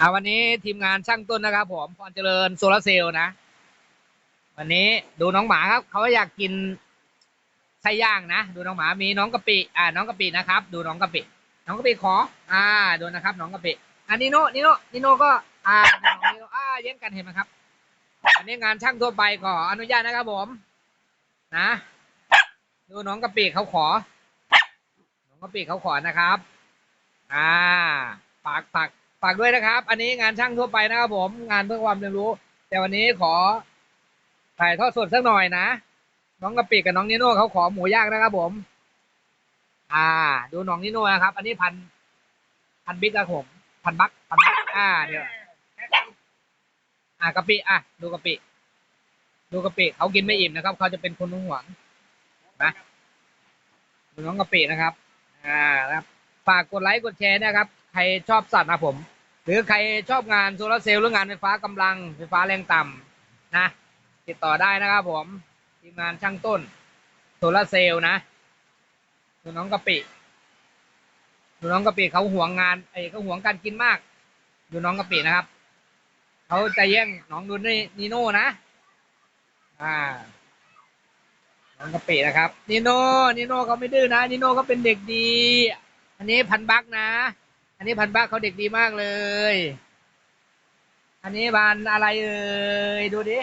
อาวันนี้ทีมงานช่างต้นนะครับ ผมพรเจริญโซลาร์เซลล์นะ วันนี้ดูน้องหมาครับเขาอยากกินไส้ย่างนะ ดูน้องหมามีน้องกะปิ อ่า น้องกะปินะครับ ดูน้องกะปิ น้องกะปิขอ อ่าดูนะครับ น้องกะปิอันนิโน่นิโน่นิโน่ก็อ่าน้องนิโน่อ่าแย่งกันเห็นไหมครับอันนี้งานช่างทั่วไปขออนุญาตนะครับผม นะ ดูน้องกะปิเขาขอ น้องกะปิเขาขอนะครับ อ่าฝากฝาก ฝากด้วยนะครับ อันนี้งานช่างทั่วไปนะครับผม งานเพื่อความเรียนรู้ แต่วันนี้ขอถ่ายทอดสดสักหน่อยนะ น้องกะปิกับน้องนิโน่เขาขอหมูย่างนะครับผม อ่า ดูน้องนิโน่นะครับ อันนี้พัน พันบิ๊กครับผมพันบักพันบักอ่าเดี๋ยวอ่ากะปิอะ ดูกะปิ ดูกะปิเขากินไม่อิ่มนะครับ เขาจะเป็นคนห่วงนะดูน้องกะปินะครับ อ่านะครับ ฝากกดไลค์กดแชร์นะครับ ใครชอบสัตว์นะผม หรือใครชอบงานโซลาร์เซลล์หรืองานไฟฟ้ากำลังไฟฟ้าแรงต่ำนะ ติดต่อได้นะครับผมทีมงานช่างต้นโซลาร์เซลล์นะดูน้องกะปิดูน้องกะปิเขาห่วงงานไอ้เขาห่วงการกินมากดูน้องกะปินะครับเขาจะแย่งน้องดูนี่นีโน่นะ อ่าน้องกะปินะครับนิโน่นิโน่เขาไม่ดื้อนะนิโน่เขาเป็นเด็กดี อันนี้พันบักนะ อันนี้พันบ้าเขาเด็กดีมากเลย อันนี้บานอะไรเอ่ยดูดิ